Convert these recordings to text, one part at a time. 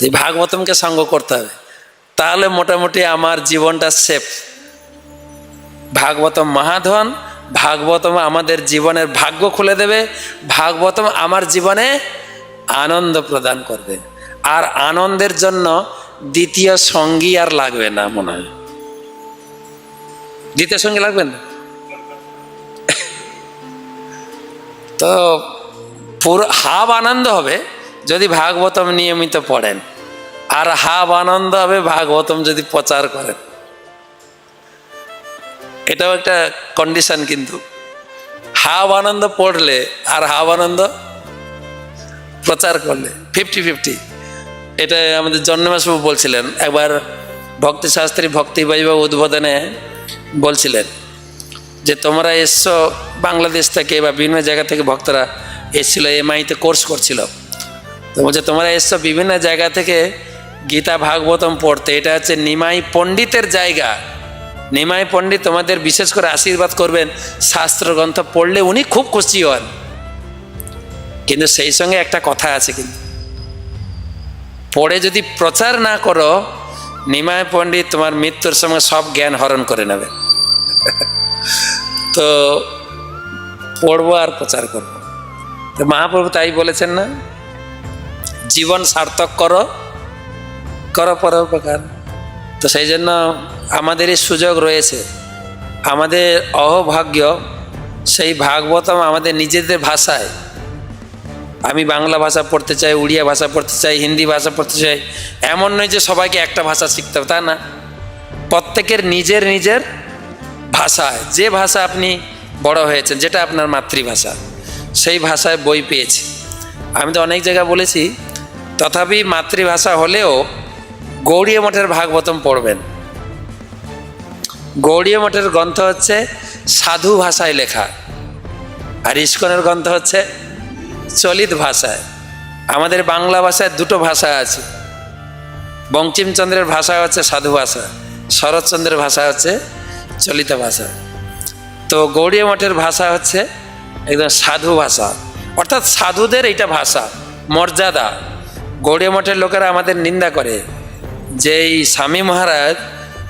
এই ভাগবতমকে সঙ্গ করতে হবে। তাহলে মোটামুটি আমার জীবনটা সেফ ভাগবতম মহাধন ভাগবতম আমাদের জীবনের ভাগ্য খুলে দেবে, ভাগবতম আমার জীবনে আনন্দ প্রদান করবে। আর আনন্দের জন্য দ্বিতীয় সঙ্গী আর লাগবে না মনে হয়। দ্বিতীয় সঙ্গী লাগবে না? তো পুরো হাব আনন্দ হবে যদি ভাগবতম নিয়মিত পড়েন, আর হাব আনন্দ হবে ভাগবতম যদি প্রচার করেন। এটাও একটা কন্ডিশন কিন্তু। হাব আনন্দ পড়লে আর হাব আনন্দ প্রচার করলে ফিফটি ফিফটি এটা আমাদের জন্মাসবাবু বলছিলেন, একবার ভক্তি শাস্ত্রী ভক্তি বৈভব উদ্বোধনে বলছিলেন যে, তোমরা এসছো বাংলাদেশ থেকে বা বিভিন্ন জায়গা থেকে ভক্তরা এসেছিল, এমআইতে কোর্স করছিল। তো বলছে, তোমরা এসছো বিভিন্ন জায়গা থেকে গীতা ভাগবতম পড়তে। এটা হচ্ছে নিমাই পণ্ডিতের জায়গা। নিমাই পণ্ডিত তোমাদের বিশেষ করে আশীর্বাদ করবেন শাস্ত্র গ্রন্থ পড়লে উনি খুব খুশি হন। কিন্তু সেই সঙ্গে একটা কথা আছে কিন্তু। পড়ে যদি প্রচার না করো নিমায় পণ্ডিত তোমার মৃত্যুর সময় সব জ্ঞান হরণ করে নেবে। তো পড়ব আর প্রচার করব। তো মহাপ্রভু তাই বলেছেন না জীবন সার্থক করো করো পরোপকার। তো সেই জন্য আমাদের এই সুযোগ রয়েছে। আমাদের অহভাগ্য, সেই ভাগবতম আমাদের নিজেদের ভাষায়। আমি বাংলা ভাষা পড়তে চাই, উড়িয়া ভাষা পড়তে চাই, হিন্দি ভাষা পড়তে চাই, এমন নয় যে সবাইকে একটা ভাষা শিখতে হবে, তা না। প্রত্যেকের নিজের নিজের ভাষায়, যে ভাষা আপনি বড় হয়েছেন, যেটা আপনার মাতৃভাষা, সেই ভাষায় বই পেয়েছি। আমি তো অনেক জায়গায় বলেছি তথাপি মাতৃভাষা হলেও গৌড়ীয় মঠের ভাগবতম পড়বেন। গৌড়ীয় মঠের গ্রন্থ হচ্ছে সাধু ভাষায় লেখা। আর ইস্কনের গ্রন্থ হচ্ছে চলিত ভাষায়। আমাদের বাংলা ভাষায় দুটো ভাষা আছে। বঙ্কিমচন্দ্রের ভাষা হচ্ছে সাধু ভাষা, শরৎচন্দ্রের ভাষা হচ্ছে চলিত ভাষা। তো গৌড়ীয় মঠের ভাষা হচ্ছে একদম সাধু ভাষা। অর্থাৎ সাধুদের এইটা ভাষা, মর্যাদা। গৌড়ীয় মঠের লোকেরা আমাদের নিন্দা করে। যে এই স্বামী মহারাজ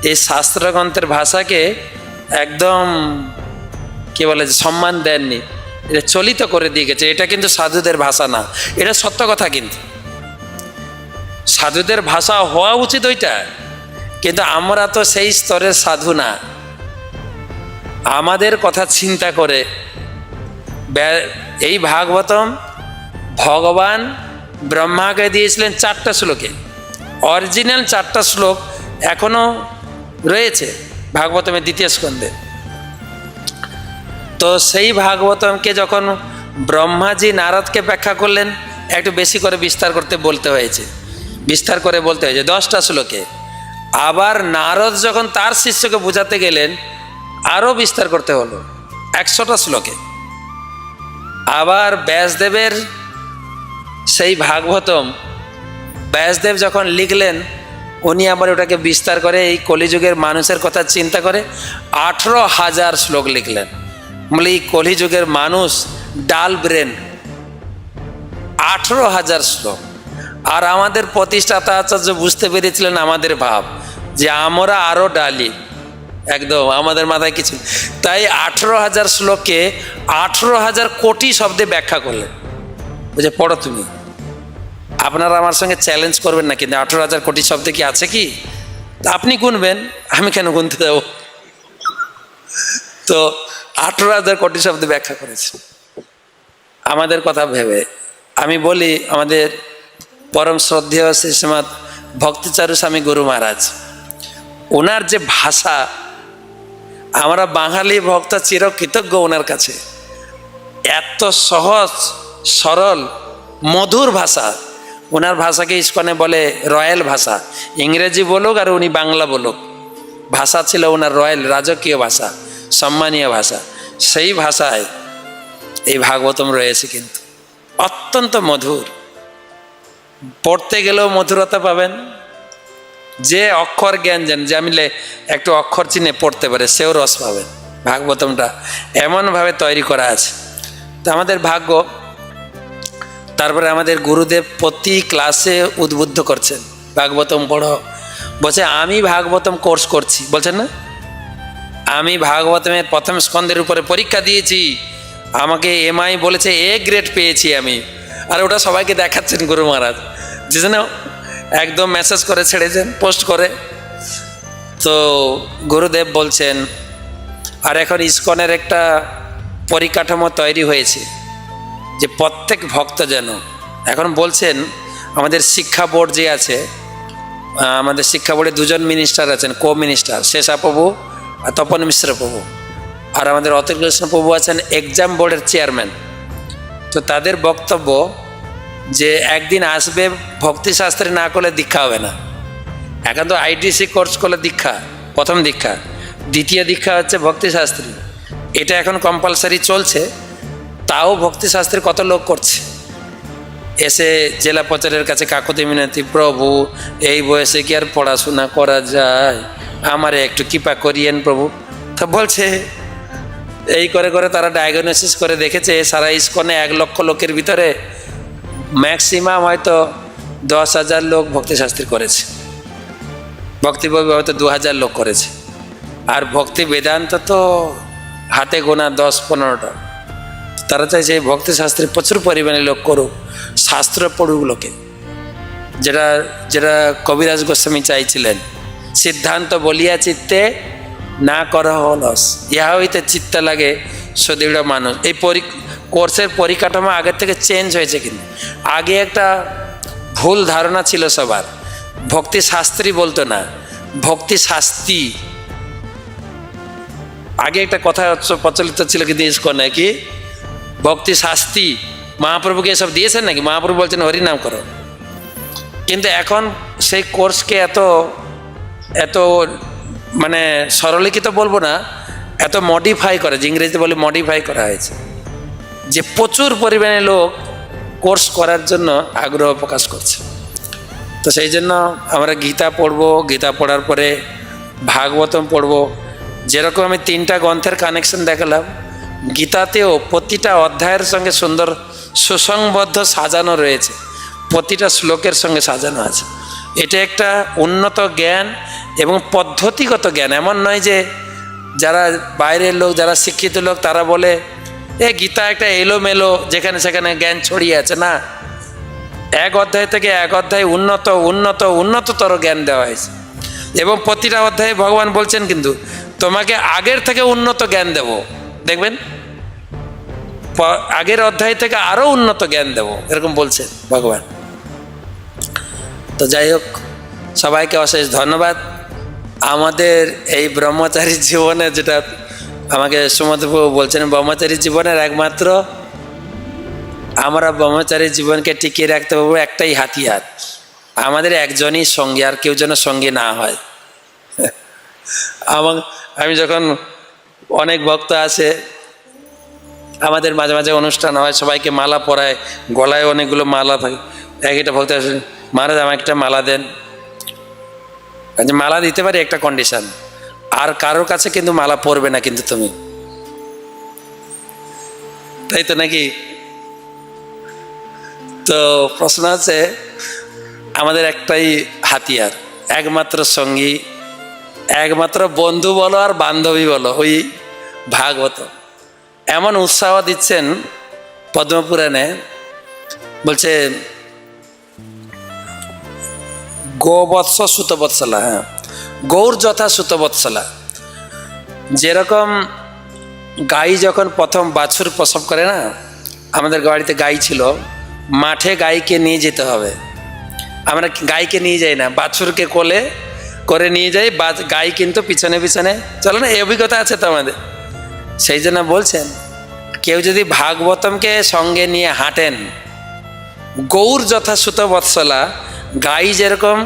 এই শাস্ত্রগ্রন্থের ভাষাকে একদম, কি বলে যে সম্মান দেননি। এটা চলিত করে দিয়ে গেছে। এটা কিন্তু সাধুদের ভাষা না। এটা সত্য কথা কিন্তু। সাধুদের ভাষা হওয়া উচিত ওইটা। কিন্তু আমরা তো সেই স্তরের সাধু না। আমাদের কথা চিন্তা করে এই ভাগবতম, ভগবান ব্রহ্মাকে দিয়েছিলেন চারটা শ্লোকে। অরিজিনাল চারটা শ্লোক এখনও রয়েছে ভাগবতমের দ্বিতীয় স্কন্ধে। তো সেই ভাগবতমকে যখন ব্রহ্মাজি নারদকে ব্যাখ্যা করলেন, একটু বেশি করে বিস্তার করতে বলতে হয়েছে। বিস্তার করে বলতে হয়েছে, দশটা শ্লোকে। আবার নারদ যখন তার শিষ্যকে বোঝাতে গেলেন আরও বিস্তার করতে হলো, একশোটা শ্লোকে। আবার ব্যাসদেবের সেই ভাগবতম ব্যাসদেব যখন লিখলেন, উনি আবার ওটাকে বিস্তার করে এই কলিযুগের মানুষের কথা চিন্তা করে আঠেরো হাজার শ্লোক লিখলেন। বলে এই কলিযুগের মানুষ ডাল ব্রেন। আঠেরো হাজার শ্লোক। আর আমাদের প্রতিষ্ঠাতা আচার্য বুঝতে পেরেছিলেন আমাদের ভাব, যে আমরা আরও ডালি। একদম, আমাদের মাথায় কিছু তাই আঠেরো হাজার শ্লোককে আঠেরো হাজার কোটি শব্দে ব্যাখ্যা করলেন। বুঝে পড়ো তুমি। আপনারা আমার সঙ্গে চ্যালেঞ্জ করবেন না কিন্তু আঠেরো হাজার কোটি শব্দে কি আছে কি? আপনি গুনবেন, আমি কেন গুনতে দেবো তো আঠেরো হাজার কোটি শব্দে ব্যাখ্যা করেছে। আমাদের কথা ভেবে। আমি বলি, আমাদের পরম শ্রদ্ধেয় শ্রীশ্রীমাদ ভক্তিচারু স্বামী গুরু মহারাজ, ওনার যে ভাষা, আমরা বাঙালি ভক্ত চিরকৃতজ্ঞ ওনার কাছে। এত সহজ, সরল, মধুর ভাষা। ওনার ভাষাকে ইস্কনে বলে রয়্যাল ভাষা। ইংরেজি বলুক আর উনি বাংলা বলুক। ভাষা ছিল ওনার রয়্যাল রাজকীয় ভাষা, সম্মানীয় ভাষা। সেই ভাষায় এই ভাগবতম রয়েছে কিন্তু। অত্যন্ত মধুর। পড়তে গেলেও মধুরতা পাবেন। যে অক্ষর জ্ঞান জান যে আমি একটু অক্ষর চিনে পড়তে পারে, সেও রস পাবেন। ভাগবতমটা এমনভাবে তৈরি করা আছে। তো আমাদের ভাগ্য তারপরে আমাদের গুরুদেব প্রতি ক্লাসে উদ্বুদ্ধ করছেন, ভাগবতম পড়ো। বলছে, আমি ভাগবতম কোর্স করছি। বলছেন না? আমি ভাগবতমের প্রথম স্কন্ধের উপরে পরীক্ষা দিয়েছি। আমাকে এমআই বলেছে এ গ্রেড পেয়েছি আমি। আর ওটা সবাইকে দেখাচ্ছেন গুরু মহারাজ। যে যেন একদম মেসেজ করে ছেড়েছেন পোস্ট করে। তো গুরুদেব বলছেন, আর এখন ইস্কনের একটা পরিকাঠামো তৈরি হয়েছে। যে প্রত্যেক ভক্ত যেন, এখন বলছেন আমাদের শিক্ষা বোর্ড যে আছে আমাদের শিক্ষা বোর্ডে দুজন মিনিস্টার আছেন কো মিনিস্টার শেষা প্রভু আর তপন মিশ্র প্রভু। আর আমাদের অতুল কৃষ্ণ প্রভু আছেন এক্সাম বোর্ডের চেয়ারম্যান তো তাদের বক্তব্য যে একদিন আসবে ভক্তিশাস্ত্রে না করলে দীক্ষা হবে না। এখন তো আইডিসি কোর্স করলে দীক্ষা, প্রথম দীক্ষা। দ্বিতীয় দীক্ষা হচ্ছে ভক্তিশাস্ত্রী এটা এখন কম্পালসারি চলছে। তাও ভক্তিশাস্ত্রে কত লোক করছে? এসে জেলা প্রচারের কাছে কাকুতি মিনতি, প্রভু, এই বয়সে কি আর পড়াশোনা করা যায়? আমারে একটু কৃপা করিয়েন প্রভু। তা বলছে, এই করে করে তারা ডায়াগনোসিস করে দেখেছে, সারা ইস্কনে এক লক্ষ লোকের ভিতরে ম্যাক্সিমাম হয়তো দশ হাজার লোক ভক্তিশাস্ত্রী করেছে। ভক্তিবই হয়তো দু হাজার লোক করেছে। আর ভক্তি বেদান্ত তো হাতে গোনা দশ পনেরোটা। তারা চাইছে এই ভক্তিশাস্ত্রে প্রচুর পরিমাণে লোক করুক। শাস্ত্র পড়ুক লোকে। যেটা যেটা কবিরাজ গোস্বামী চাইছিলেন, সিদ্ধান্ত বলিয়া চিত্তে না করা অলস ইহা হইতে চিত্ত লাগে সুদৃঢ় মানুষ। এই পরি, কোর্সের পরিকাঠামো আগের থেকে চেঞ্জ হয়েছে কিন্তু। আগে একটা ভুল ধারণা ছিল সবার। ভক্তি শাস্ত্রী বলতো না, ভক্তি শাস্তি। আগে একটা কথা প্রচলিত ছিল কিন্তু ইস্কনে কি ভক্তি, শাস্তি, মহাপ্রভুকে এসব দিয়েছেন নাকি? মহাপ্রভু বলছেন, হরি নাম করো। কিন্তু এখন সেই কোর্সকে এত এত মানে সরলীকৃত বলব না, এত মডিফাই করে, যে ইংরেজিতে বলে মডিফাই করা হয়েছে, যে প্রচুর পরিমাণে লোক কোর্স করার জন্য আগ্রহ প্রকাশ করছে। তো সেই জন্য আমরা গীতা পড়ব, গীতা পড়ার পরে ভাগবতম পড়ব। যেরকম আমি তিনটা গ্রন্থের কানেকশন দেখালাম গীতাতেও প্রতিটা অধ্যায়ের সঙ্গে সুন্দর সুসংবদ্ধ সাজানো রয়েছে। প্রতিটা শ্লোকের সঙ্গে সাজানো আছে। এটা একটা উন্নত জ্ঞান এবং পদ্ধতিগত জ্ঞান। এমন নয় যে যারা বাইরের লোক, যারা শিক্ষিত লোক, তারা বলে, এ গীতা একটা এলোমেলো যেখানে সেখানে জ্ঞান ছড়িয়ে আছে। না। এক অধ্যায় থেকে এক অধ্যায় উন্নত উন্নত, উন্নততর জ্ঞান দেওয়া হয়েছে। এবং প্রতিটা অধ্যায়ে ভগবান বলছেন কিন্তু, তোমাকে আগের থেকে উন্নত জ্ঞান দেব। দেখবেন? আগের অধ্যায় থেকে আরও উন্নত জ্ঞান দেব, এরকম বলছেন ভগবান। তো যাই হোক, সবাইকে অশেষ ধন্যবাদ। আমাদের এই ব্রহ্মচারী জীবনে যেটা আমাকে সুমন্তবাবু বলছেন, ব্রহ্মচারী জীবনের একমাত্র, আমরা ব্রহ্মচারী জীবনকে টিকিয়ে রাখতে পারব একটাই হাতিয়ার। আমাদের একজনই সঙ্গী, আর কেউ যেন সঙ্গী না হয়। আমি যখন অনেক ভক্ত আছে আমাদের মাঝে মাঝে অনুষ্ঠান হয়, সবাইকে মালা পরায়, গলায় অনেকগুলো মালা থাকে। এক একটা ভক্ত আসে, মহারাজ আমাকে একটা মালা দেন। যে মালা দিতে পারি একটা কন্ডিশন আর কারোর কাছে কিন্তু মালা পরবে না কিন্তু তুমি। তাই তো নাকি? তো প্রশ্ন আছে, আমাদের একটাই হাতিয়ার, একমাত্র সঙ্গী, একমাত্র বন্ধু বলো আর বান্ধবী বলো, ওই ভাগবত। এমন উৎসাহ দিচ্ছেন পদ্মপুরাণে, বলছে গোবৎস সুতবৎসলা হ্যাঁ গৌর যথা সুতবৎসলা যেরকম গাই যখন প্রথম বাছুর প্রসব করে না, আমাদের বাড়িতে গাই ছিল, মাঠে গাইকে নিয়ে যেতে হবে। আমরা গাইকে নিয়ে যাই না, বাছুরকে কোলে করে নিয়ে যাই গাই কিন্তু পিছনে পিছনে, চলো না, এই অভিজ্ঞতা আছে তো আমাদের? সেই জন্য বলছেন, কেউ যদি ভাগবতমকে সঙ্গে নিয়ে হাঁটেন, গৌর যথা সুত বৎসলা, গাই যেরকম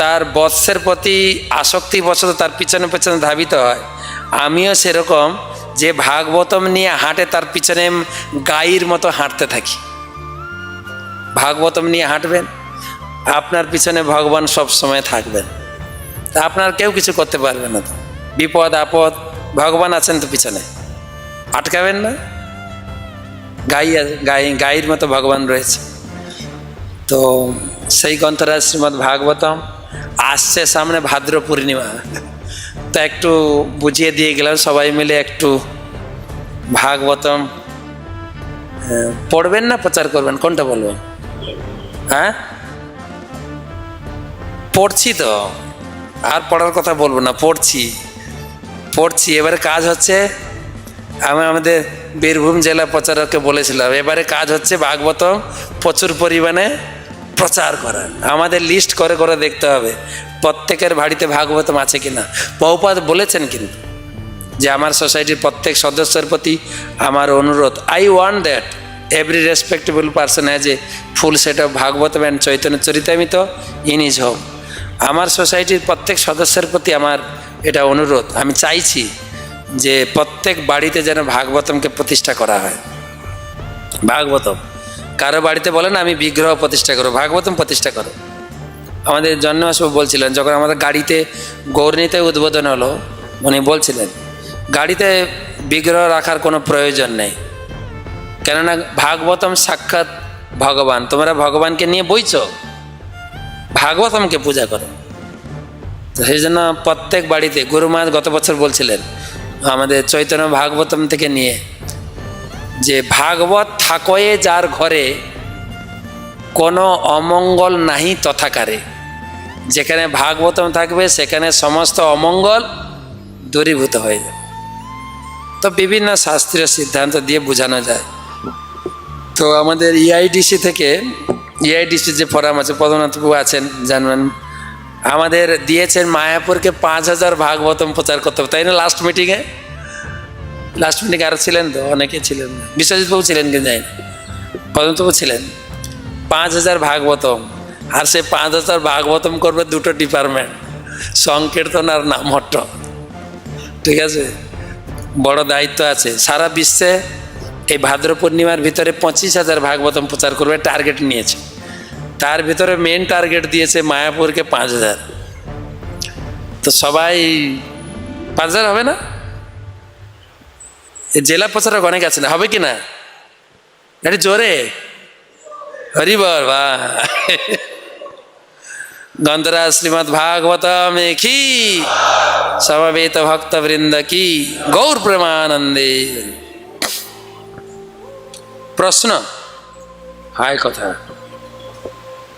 তার বৎসের প্রতি আসক্তি বশত তার পিছনে পিছনে ধাবিত হয়, আমিও সেরকম যে ভাগবতম নিয়ে হাঁটে তার পিছনে গাইয়ের মতো হাঁটতে থাকি। ভাগবতম নিয়ে হাঁটবেন, আপনার পিছনে ভগবান সব সময় থাকবেন। তা আপনার কেউ কিছু করতে পারবে না তো। বিপদ, আপদ ভগবান আছেন তো পিছনে। আটকাবেন না। গাই গাই গাইয়ের মতো ভগবান রয়েছে। তো সেই গ্রন্থরাজ শ্রীমদ্ ভাগবতম আসছে সামনে ভাদ্র পূর্ণিমা। তো একটু বুঝিয়ে দিয়ে গেলাম সবাই মিলে একটু ভাগবতম আহ, পড়বেন না প্রচার করবেন? কোনটা বলবেন? হ্যাঁ? পড়ছি তো। আর পড়ার কথা বলব না পড়ছি। পড়ছি। এবারে কাজ হচ্ছে, আমি আমাদের বীরভূম জেলা প্রচারককে বলেছিলাম, এবারে কাজ হচ্ছে ভাগবতম প্রচুর পরিমাণে প্রচার করা আমাদের লিস্ট করে করে দেখতে হবে, প্রত্যেকের বাড়িতে ভাগবতম আছে কিনা। বহুপাত বলেছেন কিন্তু, যে আমার সোসাইটির প্রত্যেক সদস্যের প্রতি আমার অনুরোধ। I want that every respectable person as a full set of Bhagavat and Chaitanya Charitamrita in his home আমার সোসাইটির প্রত্যেক সদস্যের প্রতি আমার এটা অনুরোধ। আমি চাইছি যে প্রত্যেক বাড়িতে যেন ভাগবতমকে প্রতিষ্ঠা করা হয়। ভাগবতম। কারও বাড়িতে বলেন আমি বিগ্রহ প্রতিষ্ঠা করো ভাগবতম প্রতিষ্ঠা করো। আমাদের জন্মাসবাবু বলছিলেন, যখন আমাদের গাড়িতে গৌরনীতে উদ্বোধন হলো, উনি বলছিলেন, গাড়িতে বিগ্রহ রাখার কোনো প্রয়োজন নেই। কেননা ভাগবতম সাক্ষাৎ ভগবান, তোমরা ভগবানকে নিয়ে বইছ। ভাগবতমকে পূজা করো। সেই জন্য প্রত্যেক বাড়িতে গুরু মহারাজ গত বছর বলছিলেন, আমাদের চৈতন্য ভাগবতম থেকে নিয়ে, যে ভাগবত থাকয়ে যার ঘরে কোনো অমঙ্গল নাহি তথাকারে। যেখানে ভাগবতম থাকবে, সেখানে সমস্ত অমঙ্গল দূরীভূত হয়ে যাবে। তো বিভিন্ন শাস্ত্রীয় সিদ্ধান্ত দিয়ে বোঝানো যায়। তো আমাদের E ইআইডিসি থেকে E ইআইডিসি যে ফোরাম আছে পদনাথবাবু আছেন, জানবেন আমাদের দিয়েছেন মায়াপুরকে পাঁচ হাজার ভাগবতম প্রচার করতে হবে, তাই না? লাস্ট মিটিংয়ে লাস্ট মিটিংয়ে আরও ছিলেন তো? অনেকে ছিলেন না। বিশ্বজিৎবাবু ছিলেন কিন্তু জানি না পদনাথবাবু ছিলেন। পাঁচ হাজার ভাগবতম। আর সে পাঁচ হাজার ভাগবতম করবে দুটো ডিপার্টমেন্ট সংকীর্তন আর নামহট্ট। ঠিক আছে? বড় দায়িত্ব আছে। সারা বিশ্বে এই ভাদ্র পূর্ণিমার ভিতরে পঁচিশ হাজার ভাগবতম প্রচার করবে টার্গেট নিয়েছে। তার ভিতরে মেন টার্গেট দিয়েছে মায়াপুরকে পাঁচ হাজার। তো সবাই পাঁচ হাজার হবে না? জেলা প্রচারক অনেক আছে না? হবে কি না? এটা জোরে। হরিবর বা গন্ধরা শ্রীমদ ভাগবতম কি? সমবেত ভক্ত বৃন্দ কি? গৌর প্রেমানন্দে। প্রশ্ন। হায় কথা।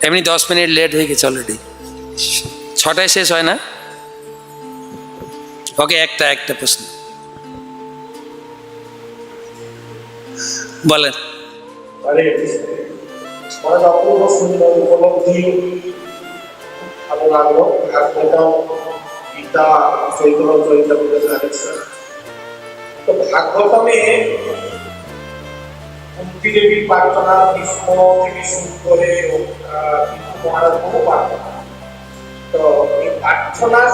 এমনি দশ মিনিট লেট হয়ে গেছে অলরেডি ছটায় শেষ হয় না? ওকে একটা একটা প্রশ্ন। বলেন। হরে দেবীর প্রার্থনা ভীষ্ম থেকে শুরু করে প্রার্থনা তো এই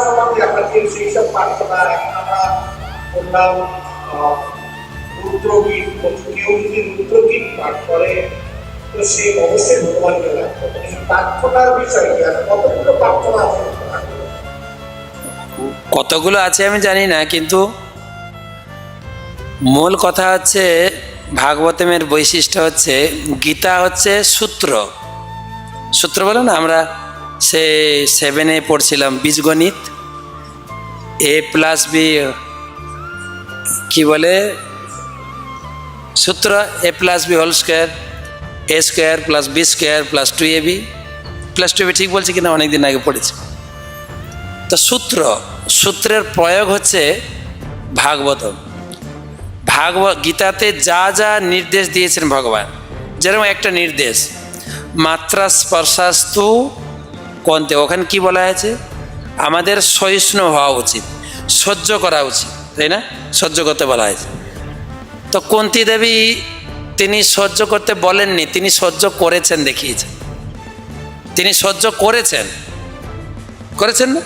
সম্বন্ধে সেই সব প্রার্থনা এখন আমরা রুদ্রগীত কেউ যদি রুদ্রগীত পাঠ করে, তো সে অবশ্যই ভগবানকে কতগুলো আছে কতগুলো আছে আমি জানি না, কিন্তু মূল কথা হচ্ছে ভাগবতমের বৈশিষ্ট্য হচ্ছে, গীতা হচ্ছে সূত্র। সূত্র বলে না, আমরা সে সেভেনে পড়ছিলাম, বীজগণিত। এ প্লাস বি কি বলে? সূত্র A plus B whole square A square plus B square plus two A B plus two B ঠিক বলছি কিনা, অনেকদিন আগে পড়েছি। তো সূত্র, সূত্রের প্রয়োগ হচ্ছে ভাগবতম ভাগবত গীতাতে যা যা নির্দেশ দিয়েছেন ভগবান, যেরকম একটা নির্দেশ, মাত্রা স্পর্শাস্তু কন্তে, ওখানে কি বলা হয়েছে? আমাদের সহিষ্ণু হওয়া উচিত, সহ্য করা উচিত, তাই না? সহ্য করতে বলা হয়েছে। তো কুন্তি দেবী তিনি সহ্য করতে বলেননি, তিনি সহ্য করেছেন দেখিয়েছেন। তিনি সহ্য করেছেন। করেছেন না?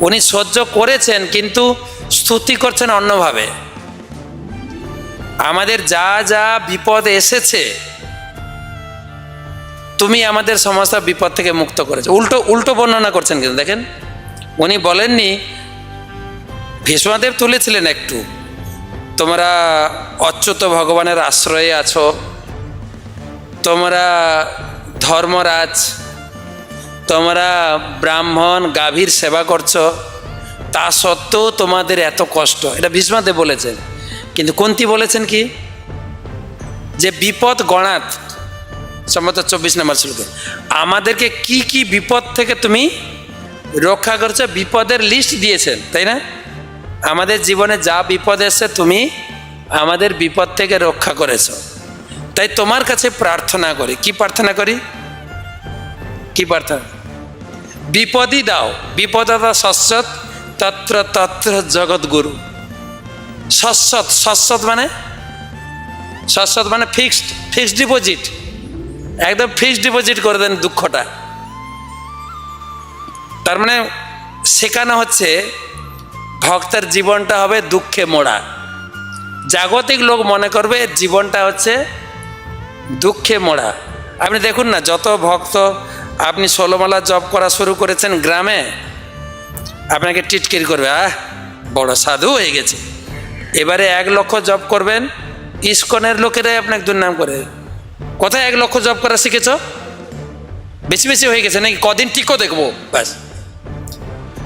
উনি সহ্য করেছেন, কিন্তু স্তুতি করছেন অন্যভাবে। আমাদের যা যা বিপদ এসেছে, তুমি আমাদের সমস্ত বিপদ থেকে মুক্ত করেছ। উল্টো উল্টো বর্ণনা করছেন কিন্তু, দেখেন। উনি বলেননি, ভীষ্মদেব তুলেছিলেন একটু। তোমরা অচ্যুত ভগবানের আশ্রয়ে আছো। তোমরা ধর্মরাজ তোমরা ব্রাহ্মণ গাভীর সেবা করছ, তা সত্ত্বেও তোমাদের এত কষ্ট। এটা ভীষ্মাতে বলেছেন। কিন্তু কুন্তি বলেছেন কি? যে বিপদ গণাত, সম্ভবত চব্বিশ নম্বর শ্লোকে, আমাদেরকে কি কি বিপদ থেকে তুমি রক্ষা করছ, বিপদের লিস্ট দিয়েছেন, তাই না? আমাদের জীবনে যা বিপদ এসছে, তুমি আমাদের বিপদ থেকে রক্ষা করেছ। তাই তোমার কাছে প্রার্থনা করি। কি প্রার্থনা করি? কি প্রার্থনা বিপদই দাও বিপদতা সৎসৎ, তত্র তত্র জগৎগুরু সৎসৎ সৎসৎ মানে? সৎসৎ মানে ফিক্সড ফিক্সড ডিপোজিট একদম ফিক্সড ডিপোজিট করে দেন দুঃখটা। তার মানে শেখানো হচ্ছে, ভক্তের জীবনটা হবে দুঃখে মোড়া। জাগতিক লোক মনে করবে জীবনটা হচ্ছে দুঃখে মোড়া। আপনি দেখুন না, যত ভক্ত আপনি ষোলোমালা জব করা শুরু করেছেন গ্রামে? আপনাকে টিটকিরি করবে, আহ, বড় সাধু হয়ে গেছে। এবারে এক লক্ষ জব করবেন, ইস্কনের লোকেরাই আপনাকে দুর্নাম করে। কোথায় এক লক্ষ জব করা শিখেছ? বেশি বেশি হয়ে গেছে নাকি? কদিন টিকো দেখব, ব্যাস।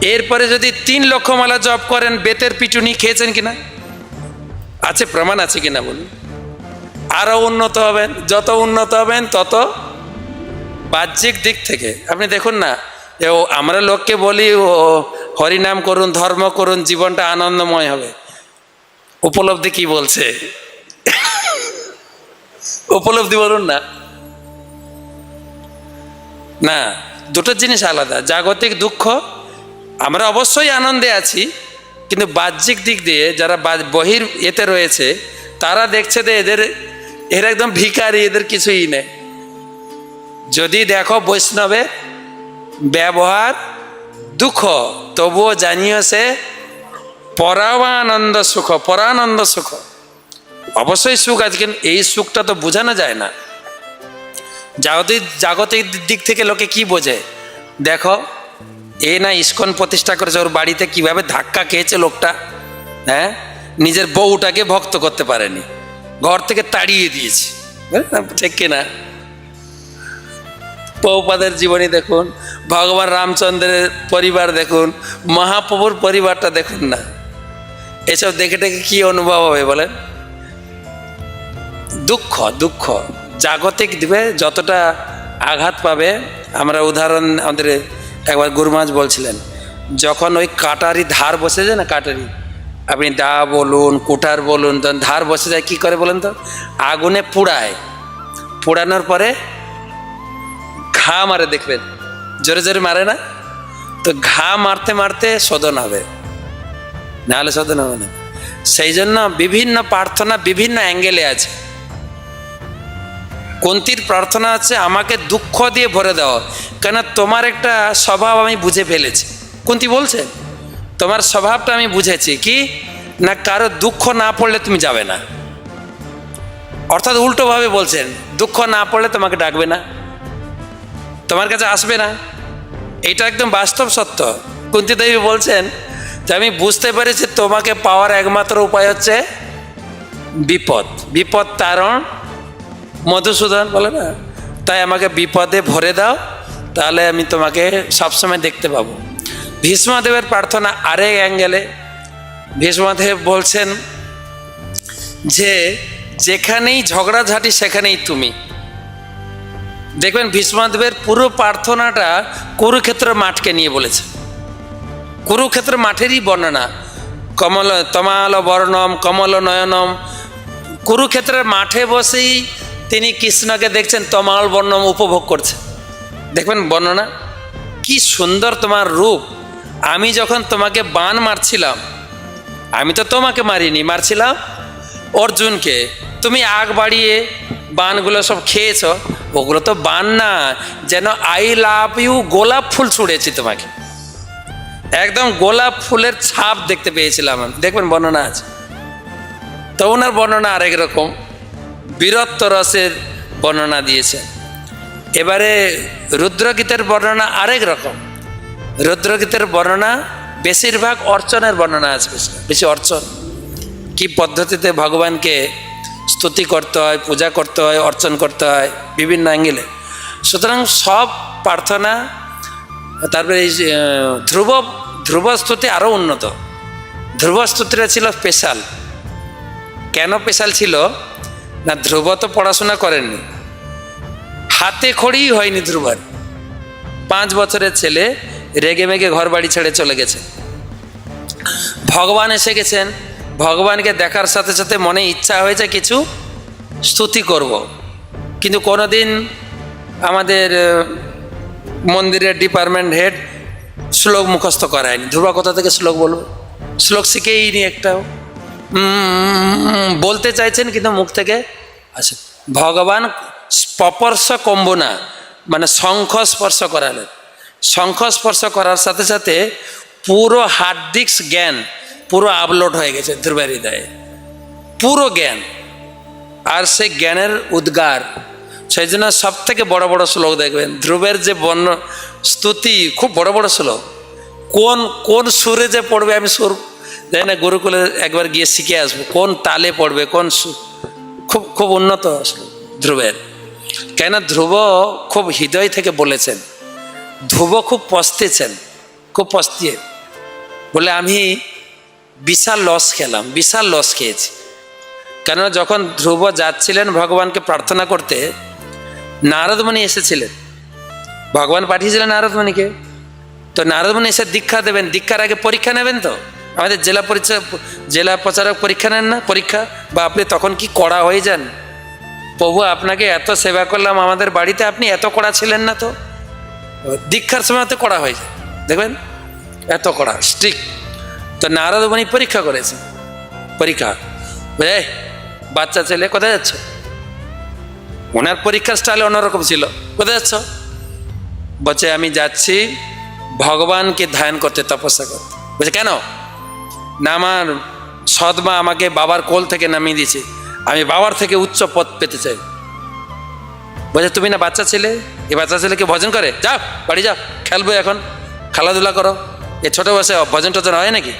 এরপরে যদি তিন লক্ষ মালা জব করেন, বেতের পিটুনি খেয়েছেন কিনা? আছে, প্রমাণ আছে কিনা বলুন? আরও উন্নত হবেন, যত উন্নত হবেন, তত বাহ্যিক দিক থেকে, আপনি দেখুন না ও আমরা লোককে বলি, ও হরিনাম করুন, ধর্ম করুন, জীবনটা আনন্দময় হবে। উপলব্ধি কি বলছে? উপলব্ধি বলুন না। না, দুটো জিনিস আলাদা, জাগতিক দুঃখ, আমরা অবশ্যই আনন্দে আছি, কিন্তু বাহ্যিক দিক দিয়ে যারা বহির এতে রয়েছে, তারা দেখছে যে এদের, এরা একদম ভিখারি, এদের কিছুই নেই। যদি দেখো বৈষ্ণবে ব্যবহার দুঃখ, তবুও জানিও সে পরাবানন্দ সুখ, পরানন্দ সুখ। অবশ্যই সুখ আছে, কিন্তু এই সুখটা তো বোঝানো যায় না। জাগতিক জাগতিক দিক থেকে লোকে কি বোঝে? দেখো, এ না ইস্কন প্রতিষ্ঠা করেছে, ওর বাড়িতে কীভাবে ধাক্কা খেয়েছে লোকটা হ্যাঁ? নিজের বউটাকে ভক্ত করতে পারেনি। ঘর থেকে তাড়িয়ে দিয়েছে। বুঝলেন? ঠিক কিনা? পৌপাদের জীবনী দেখুন, ভগবান রামচন্দ্রের পরিবার দেখুন, মহাপ্রভুর পরিবারটা দেখুন না। এসব দেখে দেখে কি অনুভব হবে বলেন? দুঃখ দুঃখ। জাগতিক দিবে, যতটা আঘাত পাবে, আমরা উদাহরণ আমাদের একবার গুরুমাজ বলছিলেন, যখন ওই কাটারি ধার বসে যায় না কাটারি, আপনি দা বলুন কুটার বলুন তখন ধার বসে যায়, কি করে বলেন তো? আগুনে পুড়ায়। পোড়ানোর পরে ঘা মারে দেখবেন জোরে জোরে মারে না? তো ঘা মারতে মারতে শোধন হবে। নাহলে শোধন হবে না। সেই জন্য বিভিন্ন প্রার্থনা বিভিন্ন অ্যাঙ্গেলে আছে। কুন্তির প্রার্থনা আছে আমাকে দুঃখ দিয়ে ভরে দাও। কেন তোমার একটা স্বভাব আমি বুঝে ফেলেছি। কুন্তি বলছে? তোমার স্বভাবটা আমি বুঝেছি। কি? না কারও দুঃখ না পড়লে তুমি যাবে না। অর্থাৎ উল্টোভাবে বলছেন, দুঃখ না পড়লে তোমাকে ডাকবে না। তোমার কাছে আসবে না? এটা একদম বাস্তব সত্য। কুন্তি দেবী বলছেন যে আমি বুঝতে পেরেছি তোমাকে পাওয়ার একমাত্র উপায় হচ্ছে বিপদ। বিপদ তারণ, মধুসূদন বলে না? তাই আমাকে বিপদে ভরে দাও, তাহলে আমি তোমাকে সবসময় দেখতে পাবো। ভীষ্মদেবের প্রার্থনা আরেক অ্যাঙ্গেলে। ভীষ্মদেব বলছেন যে, যেখানেই ঝগড়াঝাটি, সেখানেই তুমি। দেখবেন ভীষ্মদেবের পুরো প্রার্থনাটা কুরুক্ষেত্র মাঠকে নিয়ে বলেছে। কুরুক্ষেত্র মাঠেরই বর্ণনা। কমল, তমাল বর্ণম, কমল নয়নম। কুরুক্ষেত্রের মাঠে বসেই তিনি কৃষ্ণকে দেখছেন, তমাল বর্ণম উপভোগ করছে। দেখবেন বর্ণনা, কি সুন্দর তোমার রূপ। আমি যখন তোমাকে বান মারছিলাম, আমি তো তোমাকে মারিনি, মারছিলাম অর্জুনকে। তুমি আগ বাড়িয়ে বানগুলো সব খেয়েছ? ওগুলো তো বান না। যেন আই লাভ ইউ গোলাপ ফুল ছুঁড়েছি তোমাকে। একদম গোলাপ ফুলের ছাপ দেখতে পেয়েছিলাম দেখবেন বর্ণনা আছে। তো ওনার বর্ণনা আরেক রকম। বীরত্ব রসের বর্ণনা দিয়েছে। এবারে রুদ্রগীতের বর্ণনা আরেক রকম। রুদ্রগীতের বর্ণনা বেশিরভাগ অর্চনের বর্ণনা আছে বেশি অর্চন। কি পদ্ধতিতে ভগবানকে স্তুতি করতে হয়, পূজা করতে হয়, অর্চন করতে হয়, বিভিন্ন অ্যাঙ্গেলে। সুতরাং সব প্রার্থনা, তারপরে এই ধ্রুব ধ্রুব স্তুতি আরও উন্নত। ধ্রুব স্তুতিটা ছিল স্পেশাল। কেন স্পেশাল ছিল? না, ধ্রুব তো পড়াশোনা করেননি। হাতে খড়িই হয়নি ধ্রুবার। পাঁচ বছরের ছেলে রেগে মেগে ঘর বাড়ি ছেড়ে চলে গেছে। ভগবান এসে গেছেন। ভগবানকে দেখার সাথে সাথে মনে ইচ্ছা হয়েছে কিছু স্তুতি করব। কিন্তু কোনোদিন আমাদের মন্দিরের ডিপার্টমেন্ট হেড শ্লোক মুখস্থ করায়নি। ধ্রুবা কোথা থেকে শ্লোক বলব? শ্লোক শিখেই নি একটাও বলতে চাইছেন কিন্তু মুখ থেকে আচ্ছা ভগবান স্পর্শ কম্ব না মানে শঙ্খ স্পর্শ করালেন। শঙ্খ স্পর্শ করার সাথে সাথে পুরো হার্দিক জ্ঞান পুরো আপলোড হয়ে গেছে ধ্রুবের হৃদয়ে। পুরো জ্ঞান। আর সেই জ্ঞানের উদ্গার। সেই জন্য সব থেকে বড় বড় শ্লোক দেখবেন, ধ্রুবের যে বর্ণ স্তুতি, খুব বড় বড় শ্লোক। কোন কোন সুরে যে পড়বে, আমি সুর জানি না, গুরুকুলে একবার গিয়ে শিখে আসব, কোন তালে পড়বে, কোন সুর খুব খুব উন্নত ধ্রুবের। কেন ধ্রুব খুব হৃদয় থেকে বলেছেন। ধ্রুব খুব পস্তেছেন, খুব পস্তিয়ে। বলে আমি বিশাল লস খেলাম, বিশাল লস খেয়েছি। কেননা যখন ধ্রুব যাচ্ছিলেন ভগবানকে প্রার্থনা করতে, নারদমণি এসেছিলেন। ভগবান পাঠিয়েছিলেন নারদমণিকে। তো নারদমণি এসে দীক্ষা দেবেন, দীক্ষার আগে পরীক্ষা নেবেন তো? আমাদের জেলা পরিচয়, জেলা প্রচারক পরীক্ষা নেন না? পরীক্ষা? বা আপনি তখন কি কড়া হয়ে যান? প্রভু, আপনাকে এত সেবা করলাম, আমাদের বাড়িতে আপনি এত কড়া ছিলেন না তো? দীক্ষার সময় তো কড়া হয়ে যায়। দেখবেন? এত কড়া স্ট্রিক তো নারদ নারদমণি পরীক্ষা করেছে। পরীক্ষা। এ বাচ্চা ছেলে কোথায় যাচ্ছ? ওনার পরীক্ষার স্টাইল অন্যরকম ছিল। কোথায় যাচ্ছ? বলছে, আমি যাচ্ছি ভগবানকে ধ্যান করতে, তপস্যা করতে। বলছে, কেন? না আমার সদমা আমাকে বাবার কোল থেকে নামিয়ে দিয়েছে। আমি বাবার থেকে উচ্চ পদ পেতে চাই। বলছে, তুমি না বাচ্চা ছেলে? এই বাচ্চা ছেলেকে ভজন করে? যাও, বাড়ি যাও, খেলব এখন। খেলাধুলা করো। এ ছোটো বয়সে ভজন টজন হয় নাকি?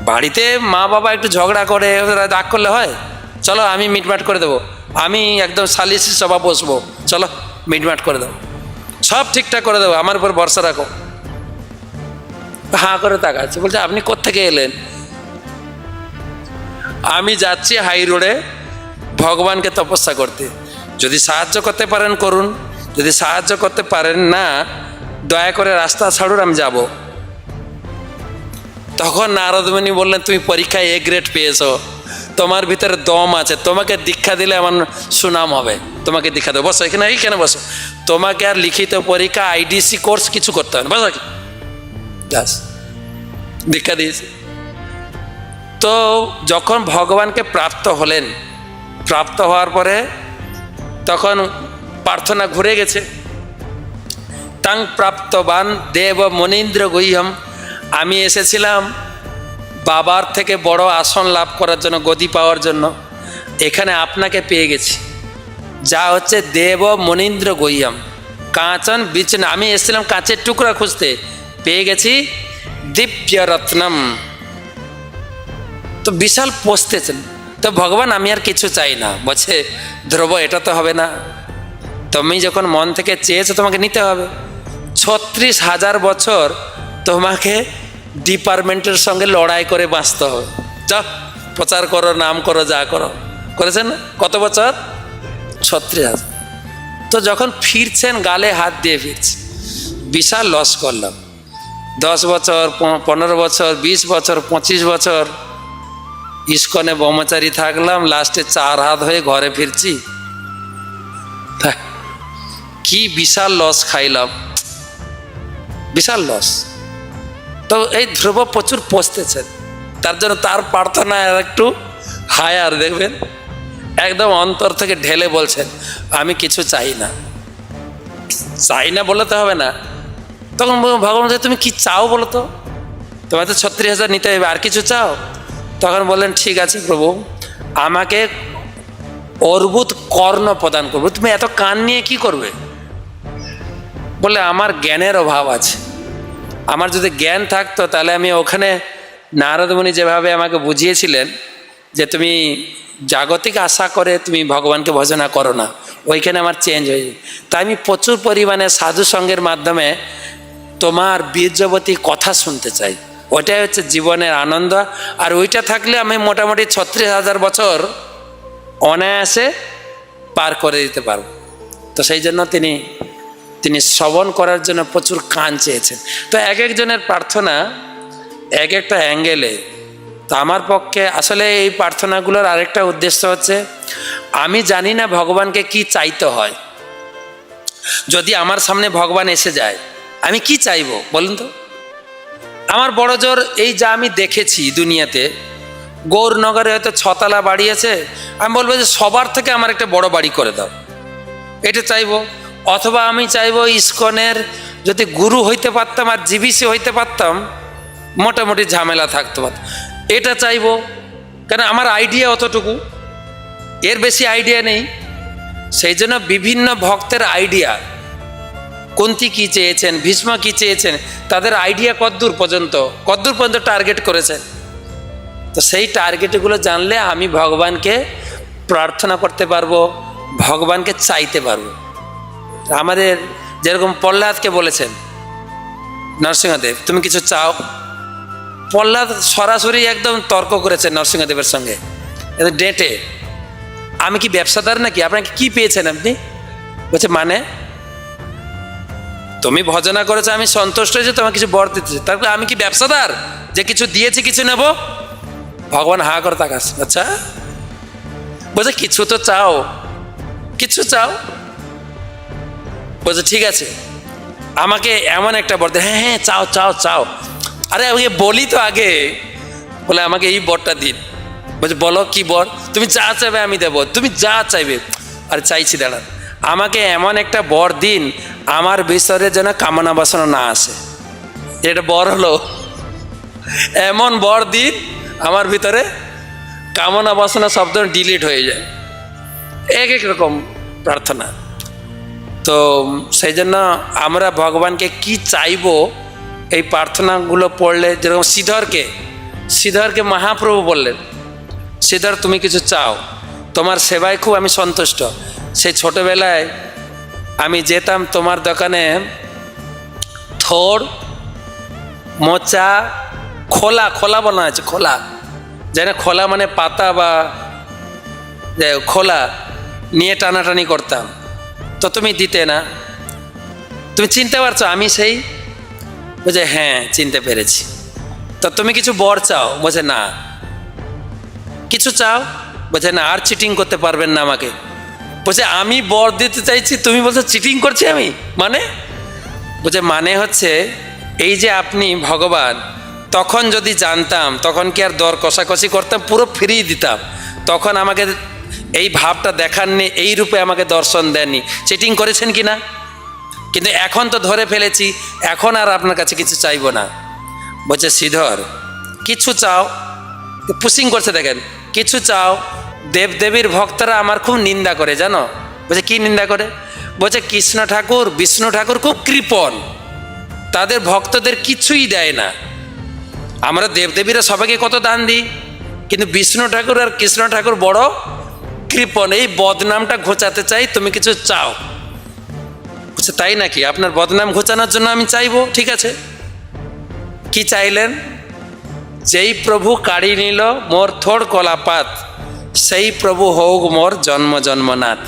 বাড়িতে মা বাবা একটু ঝগড়া করে রাগ করলে হয়? চলো, আমি মিটমাট করে দেবো। আমি একদম সালিসি সভা বসবো। চলো, মিটমাট করে দেবো। সব ঠিকঠাক করে দেবো, আমার উপর ভরসা রাখো। হাঁ করে তাকাচ্ছে, বলছে, আপনি কোত্থেকে এলেন? আমি যাচ্ছি হাই রোডে ভগবানকে তপস্যা করতে। যদি সাহায্য করতে পারেন, করুন। যদি সাহায্য করতে পারেন না, দয়া করে রাস্তা ছাড়ুন, আমি যাব। তখন নারদমণি বললেন, তুমি পরীক্ষায় এ গ্রেড পেয়েছ। তোমার ভিতরে দম আছে। তোমাকে দীক্ষা দিলে আমার সুনাম হবে। তোমাকে দীক্ষা দেবো। বসো, এখানে এইখানে বসো? তোমাকে আর লিখিত পরীক্ষা আইডিসি কোর্স কিছু করতে হবে না। বসো ব্যাস। দীক্ষা দিয়েছি। তো যখন ভগবানকে প্রাপ্ত হলেন, প্রাপ্ত হওয়ার পরে তখন প্রার্থনা ঘুরে গেছে। তাং প্রাপ্তবান দেব মনীন্দ্র গুহ্যম আমি এসেছিলাম বাবার থেকে বড় আসন লাভ করার জন্য, গদি পাওয়ার জন্য। এখানে আপনাকে পেয়ে গেছি। যা হচ্ছে দেব মনীন্দ্র গৈয়ম কাঁচন বিচন আমি এসেছিলাম কাঁচের টুকরা খুঁজতে। পেয়ে গেছি দিব্য রত্নম তো বিশাল পস্তেছেন তো ভগবান, আমি আর কিছু চাই না। বলছে ধ্রুব এটা তো হবে না। তুমি যখন মন থেকে চেয়েছো, তোমাকে নিতে হবে। ছত্রিশ হাজার বছর তোমাকে ডিপার্টমেন্টের সঙ্গে লড়াই করে বাঁচতে হবে। যাও প্রচার করো, নাম করো, যা করো। করেছেন কত বছর? ছত্রিশ হাজার। তো যখন ফিরছেন, গালে হাত দিয়ে ফিরছে বিশাল লস করলাম। দশ বছর পনেরো বছর, বিশ বছর, পঁচিশ বছর। ইস্কনে ব্রহ্মচারী থাকলাম, লাস্টে চার হাত হয়ে ঘরে ফিরছি। কি বিশাল লস খাইলাম। বিশাল লস তো এই ধ্রুব প্রচুর পচতেছেন তার জন্য তার প্রার্থনা একটু হায়ার দেখবেন, একদম অন্তর থেকে ঢেলে বলছেন, আমি কিছু চাই না। চাই না বলে তো হবে না। তখন ভগবান তুমি কি চাও বলো তো? তোমার তো ছত্রিশ হাজার নিতে হবে, আর কিছু চাও? তখন বললেন, ঠিক আছে প্রভু, আমাকে অর্বুত কর্ণ প্রদান করব। তুমি এত কান নিয়ে কি করবে? বলে আমার জ্ঞানের অভাব আছে। আমার যদি জ্ঞান থাকতো, তাহলে আমি ওখানে নারদমণি যেভাবে আমাকে বুঝিয়েছিলেন যে তুমি জাগতিক আশা করে তুমি ভগবানকে ভজনা করো না, ওইখানে আমার চেঞ্জ হয়ে যায়। তাই আমি প্রচুর পরিমাণে সাধু সঙ্গের মাধ্যমে তোমার বীর্যবতী কথা শুনতে চাই। ওইটাই হচ্ছে জীবনের আনন্দ। আর ওইটা থাকলে আমি মোটামুটি ছত্রিশ হাজার বছর অনায়াসে পার করে দিতে পারব। তো সেই জন্য তিনি তিনি শ্রবণ করার জন্য প্রচুর কান চেয়েছেন। তো এক একজনের প্রার্থনা, এক একটা অ্যাঙ্গেলে। তো আমার পক্ষে আসলে এই প্রার্থনাগুলোর আরেকটা উদ্দেশ্য হচ্ছে, আমি জানি না ভগবানকে কি চাইতে হয়। যদি আমার সামনে ভগবান এসে যায়, আমি কি চাইব বলুন তো? আমার বড় জোর এই যা আমি দেখেছি দুনিয়াতে গৌরনগরে হয়তো ছতলা বাড়ি আছে আমি বলব যে সবার থেকে আমার একটা বড় বাড়ি করে দাও। এটা চাইব। অথবা আমি চাইব ইস্কনের যদি গুরু হইতে পারতাম আর জিবিসি হইতে পারতাম, মোটামুটি ঝামেলা থাকতে পারতাম এটা চাইব, কেন আমার আইডিয়া অতটুকু। এর বেশি আইডিয়া নেই। সেই জন্য বিভিন্ন ভক্তের আইডিয়া কুন্তি কি চেয়েছেন, ভীষ্ম কি চেয়েছেন, তাদের আইডিয়া কদ্দূর পর্যন্ত কদ্দূর পর্যন্ত টার্গেট করেছেন। তো সেই টার্গেটগুলো জানলে আমি ভগবানকে প্রার্থনা করতে পারব, ভগবানকে চাইতে পারব। আমাদের যেরকম প্রহ্লাদকে বলেছেন, নরসিংহদেব, তুমি কিছু চাও? প্রহ্লাদ সরাসরি একদম তর্ক করেছেন নরসিংহদেবের সঙ্গে। ডেটে, আমি কি ব্যবসাদার নাকি? আপনাকে কি পেয়েছেন আপনি? বলছে মানে? তুমি ভজনা করেছ, আমি সন্তুষ্ট হয়েছি তোমার কিছু বর দিতেছি তারপরে আমি কি ব্যবসাদার? যে কিছু দিয়েছি, কিছু নেব? ভগবান হা করে তাকাস আচ্ছা? বলছে, কিছু তো চাও। কিছু চাও? বলছে, ঠিক আছে, আমাকে এমন একটা বর হ্যাঁ হ্যাঁ চাও চাও চাও। আরে আমাকে বলি তো আগে। বলে, আমাকে এই বরটা দিন। বলছে, বলো কি বর? তুমি যা চাইবে আমি দেবো, তুমি যা চাইবে। আরে, চাইছি, দাঁড়ান। আমাকে এমন একটা বর দিন, আমার ভিতরে যেন কামনা বাসনা না আসে। এটা বর হলো? এমন বর দিন, আমার ভিতরে কামনা বাসনা শব্দ ডিলিট হয়ে যায়। এক এক রকম প্রার্থনা। তো সেই জন্য আমরা ভগবানকে কি চাইব, এই প্রার্থনাগুলো পড়লে যেরকম শ্রীধরকে শ্রীধরকে মহাপ্রভু বললেন, শ্রীধর, তুমি কিছু চাও। তোমার সেবায় খুব আমি সন্তুষ্ট। সেই ছোটবেলায় আমি যেতাম তোমার দোকানে থোড়, মোচা, খোলা খোলা বলা আছে খোলা। যেন খোলা মানে পাতা বা খোলা, নিয়ে টানাটানি করতাম। তো তুমি দিতে না। তুমি চিনতে পারছ আমি সেই? বলছে হ্যাঁ চিনতে পেরেছি। তো তুমি কিছু বর চাও? বলছে, না। কিছু চাও? বলছে, না, আর চিটিং করতে পারবেন না আমাকে। বলছে, আমি বর দিতে চাইছি, তুমি বলছো চিটিং করছি আমি? মানে? বলছে মানে হচ্ছে এই যে আপনি ভগবান, তখন যদি জানতাম, তখন কি আর দর কষাকষি করতাম? পুরো ফ্রি দিতাম। তখন আমাকে এই ভাবটা দেখাননি এই রূপে আমাকে দর্শন দেননি। চিটিং করেছেন কি না? কিন্তু এখন তো ধরে ফেলেছি, এখন আর আপনার কাছে কিছু চাইব না। বলছে শ্রীধর কিছু চাও? পুশিং করছে, দেখেন, কিছু চাও? দেবদেবীর ভক্তরা আমার খুব নিন্দা করে, জানো? বলছে, কি নিন্দা করে? বলছে, কৃষ্ণ ঠাকুর, বিষ্ণু ঠাকুর খুব কৃপণ। তাদের ভক্তদের কিছুই দেয় না। আমরা দেবদেবীরা সবাইকে কত দান দিই? কিন্তু বিষ্ণু ঠাকুর আর কৃষ্ণ ঠাকুর বড় কৃপণ এই বদনামটা ঘোচাতে চাই, তুমি কিছু চাও। বলছে তাই নাকি? আপনার বদনাম ঘোচানোর জন্য আমি চাইব? ঠিক আছে। কি চাইলেন? যেই প্রভু কাড়ি নিল মোর থোড় কলাপাত, সেই প্রভু হোক মোর জন্ম জন্মনাথ।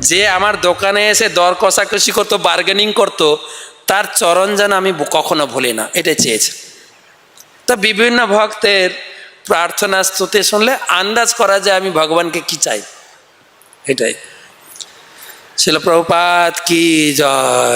যে আমার দোকানে এসে দর কষাকষি করতো, বার্গেনিং করতো, তার চরণ যেন আমি কখনো ভুলি না এটা চেয়েছে। তো বিভিন্ন ভক্তের প্রার্থনা, স্তুতি শুনলে আন্দাজ করা যায় আমি ভগবানকে কি চাই। এটাই শিল প্রভুপাত কি জয়